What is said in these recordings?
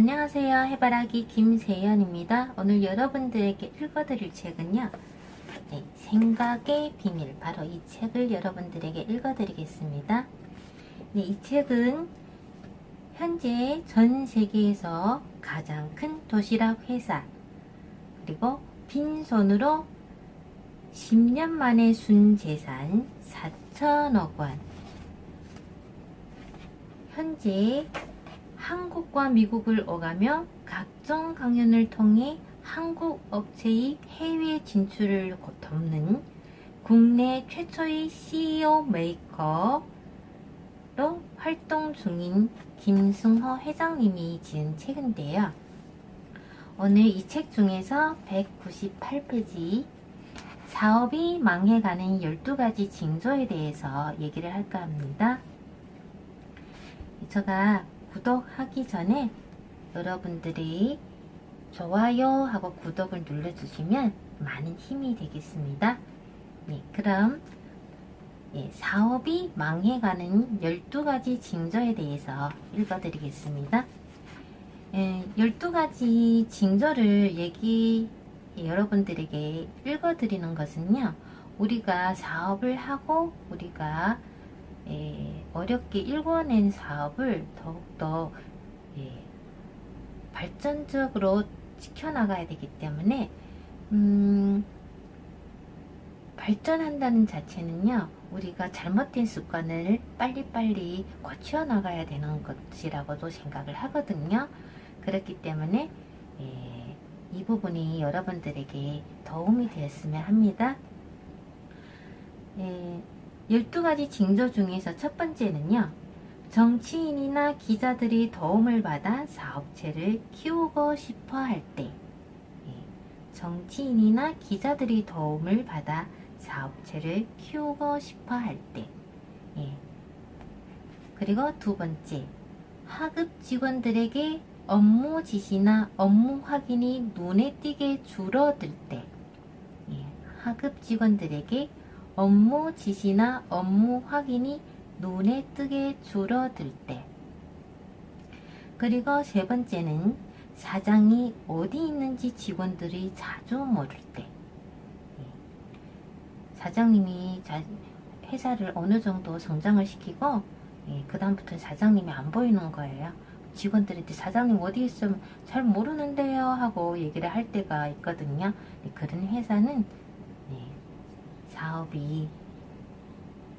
안녕하세요. 해바라기 김세연입니다. 오늘 여러분들에게 읽어드릴 책은요. 네, 생각의 비밀. 바로 이 책을 여러분들에게 읽어드리겠습니다. 네, 이 책은 현재 전 세계에서 가장 큰 도시락 회사 그리고 빈손으로 10년 만에 순 재산 4천억 원 현재 한국과 미국을 오가며 각종 강연을 통해 한국 업체의 해외 진출을 돕는 국내 최초의 CEO 메이커로 활동 중인 김승호 회장님이 지은 책인데요. 오늘 이 책 중에서 198페이지 사업이 망해가는 12가지 징조에 대해서 얘기를 할까 합니다. 제가 구독하기 전에 여러분들이 좋아요 하고 구독을 눌러주시면 많은 힘이 되겠습니다. 네, 그럼 예, 사업이 망해가는 12가지 징조에 대해서 읽어드리겠습니다. 예, 12가지 징조를 얘기 여러분들에게 읽어드리는 것은요. 우리가 사업을 하고 우리가 예, 어렵게 일궈낸 사업을 더욱더 예, 발전적으로 지켜나가야 되기 때문에 음, 발전한다는 자체는요 우리가 잘못된 습관을 빨리빨리 고쳐 나가야 되는 것이라고도 생각을 하거든요. 그렇기 때문에 예, 이 부분이 여러분들에게 도움이 되었으면 합니다. 예, 12가지 징조 중에서 첫 번째는요. 정치인이나 기자들이 도움을 받아 사업체를 키우고 싶어 할 때. 예, 정치인이나 기자들이 도움을 받아 사업체를 키우고 싶어 할 때. 예. 그리고 두 번째. 하급 직원들에게 업무 지시나 업무 확인이 눈에 띄게 줄어들 때. 예, 하급 직원들에게 업무 지시나 업무 확인이 눈에 띄게 줄어들 때. 그리고 세 번째는 사장이 어디 있는지 직원들이 자주 모를 때. 예. 사장님이 회사를 어느 정도 성장을 시키고, 예, 그다음부터 사장님이 안 보이는 거예요. 직원들한테 사장님 어디 있으면 잘 모르는데요 하고 얘기를 할 때가 있거든요. 예, 그런 회사는 사업이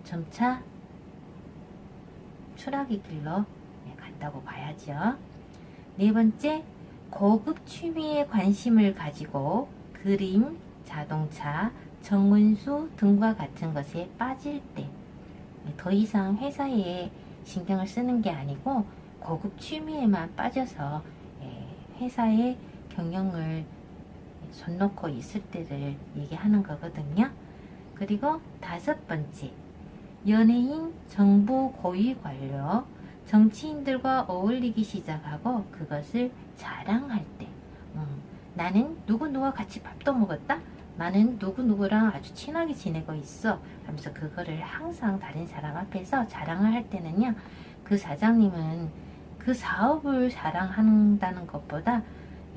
점차 추락의 길로 간다고 봐야죠. 네 번째, 고급 취미에 관심을 가지고 그림, 자동차, 정문수 등과 같은 것에 빠질 때, 더 이상 회사에 신경을 쓰는 게 아니고 고급 취미에만 빠져서 회사의 경영을 손 놓고 있을 때를 얘기하는 거거든요. 그리고 다섯 번째, 연예인, 정부 고위 관료, 정치인들과 어울리기 시작하고 그것을 자랑할 때, 음, 나는 누구누구와 같이 밥도 먹었다? 나는 누구누구랑 아주 친하게 지내고 있어. 하면서 그거를 항상 다른 사람 앞에서 자랑을 할 때는요, 그 사장님은 그 사업을 자랑한다는 것보다,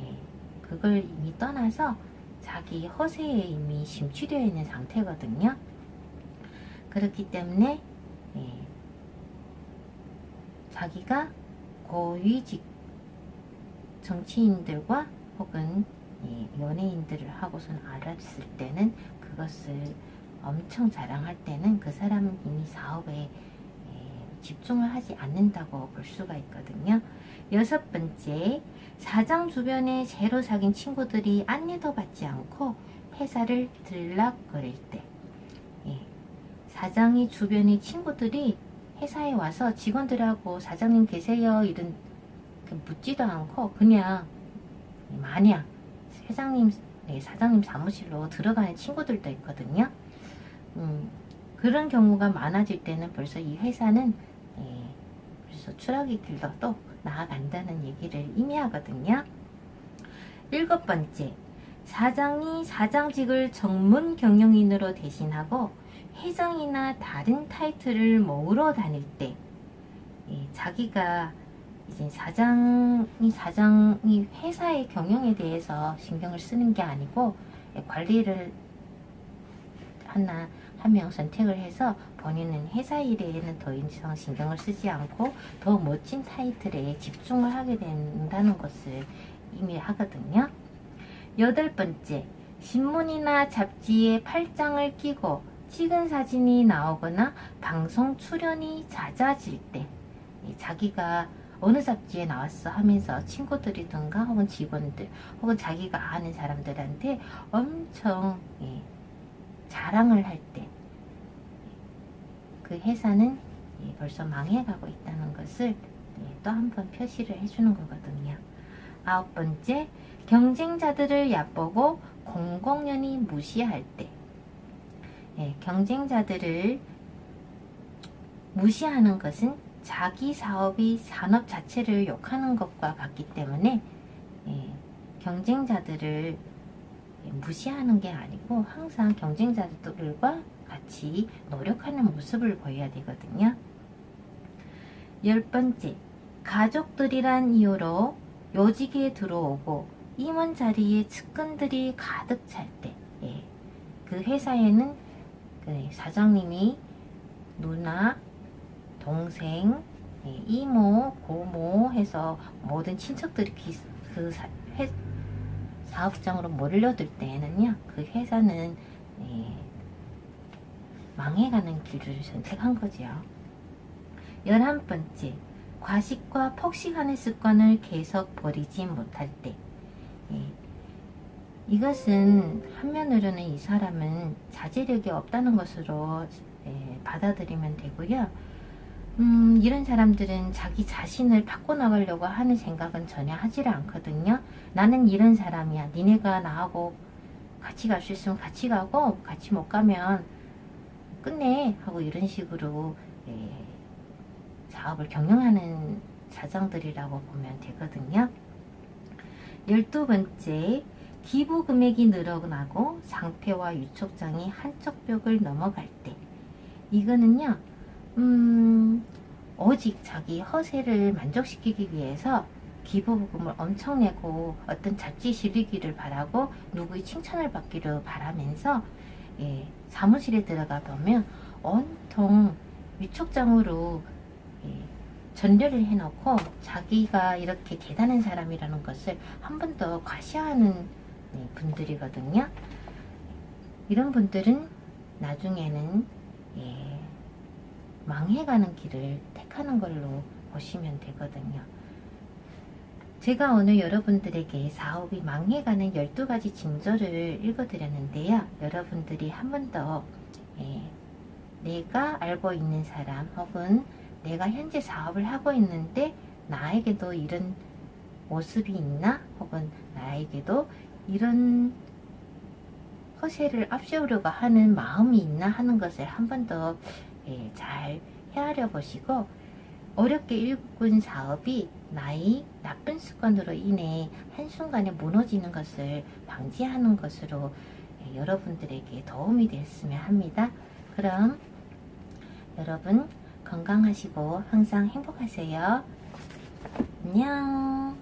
예, 그걸 이미 떠나서 자기 허세에 이미 심취되어 있는 상태거든요. 그렇기 때문에 예, 자기가 고위직 정치인들과 혹은 예, 연예인들을 하고선 알았을 때는 그것을 엄청 자랑할 때는 그 사람은 이미 사업에 예, 집중을 하지 않는다고 볼 수가 있거든요. 여섯 번째, 사장 주변에 새로 사귄 친구들이 안내도 받지 않고 회사를 들락거릴 때 예. 사장이 주변의 친구들이 회사에 와서 직원들하고 사장님 계세요 이런 그 묻지도 않고 그냥 마냥 회장님 네, 사장님 사무실로 들어가는 친구들도 있거든요. 음, 그런 경우가 많아질 때는 벌써 이 회사는 예, 벌써 추락의 길로 또 나아간다는 얘기를 의미하거든요. 일곱 번째, 사장이 사장직을 전문 경영인으로 대신하고 회장이나 다른 타이틀을 모으러 다닐 때 예, 자기가 이제 사장이 사장이 회사의 경영에 대해서 신경을 쓰는 게 아니고 예, 관리를 하나 한 명 선택을 해서 본인은 회사 일에는 더 이상 신경을 쓰지 않고 더 멋진 타이틀에 집중을 하게 된다는 것을 의미 하거든요. 여덟 번째, 신문이나 잡지에 팔짱을 끼고 찍은 사진이 나오거나 방송 출연이 잦아질 때 예, 자기가 어느 잡지에 나왔어 하면서 친구들이든가 혹은 직원들 혹은 자기가 아는 사람들한테 엄청 예, 자랑을 할 때 그 회사는 예, 벌써 망해가고 있다는 것을 예, 또한 번 표시를 해주는 거거든요. 아홉 번째, 경쟁자들을 얕보고 공공연히 무시할 때 예, 경쟁자들을 무시하는 것은 자기 사업이 산업 자체를 욕하는 것과 같기 때문에 예, 경쟁자들을 예, 무시하는 게 아니고 항상 경쟁자들과 같이 노력하는 모습을 보여야 되거든요. 열 번째, 가족들이란 이유로 요직에 들어오고 임원 자리에 측근들이 가득 찰 때, 예, 그 회사에는 그 사장님이 누나, 동생, 예, 이모, 고모 해서 모든 친척들이 기- 그 사, 회, 사업장으로 몰려들 때에는요, 그 회사는 예, 망해가는 길을 선택한 거죠. 열한 번째, 과식과 폭식하는 습관을 계속 버리지 못할 때, 예, 이것은 한면으로는 이 사람은 자제력이 없다는 것으로 예, 받아들이면 되고요. 음, 이런 사람들은 자기 자신을 바꿔나가려고 하는 생각은 전혀 하지를 않거든요. 나는 이런 사람이야. 니네가 나하고 같이 갈 수 있으면 같이 가고 같이 못 가면 끝내 하고 이런 식으로 예, 사업을 경영하는 사장들이라고 보면 되거든요. 열두 번째, 기부 금액이 늘어나고 상패와 유촉장이 한쪽 벽을 넘어갈 때 이거는요. 음, 오직 자기 허세를 만족시키기 위해서 기부금을 엄청 내고 어떤 잡지 실리기를 바라고 누구의 칭찬을 받기를 바라면서 예, 사무실에 들어가 보면 온통 위촉장으로 예, 전려를 해놓고 자기가 이렇게 대단한 사람이라는 것을 한 번 더 과시하는 예, 분들이거든요. 이런 분들은 나중에는 예, 망해가는 길을 택하는 걸로 보시면 되거든요. 제가 오늘 여러분들에게 사업이 망해가는 12가지 징조를 읽어드렸는데요. 여러분들이 한 번더 예, 내가 알고 있는 사람 혹은 내가 현재 사업을 하고 있는데 나에게도 이런 모습이 있나? 혹은 나에게도 이런 허세를 앞세우려고 하는 마음이 있나 하는 것을 한 번더 예, 잘 헤아려 보시고 어렵게 일군 사업이 나의 나쁜 습관으로 인해 한순간에 무너지는 것을 방지하는 것으로 예, 여러분들에게 도움이 됐으면 합니다. 그럼 여러분 건강하시고 항상 행복하세요. 안녕.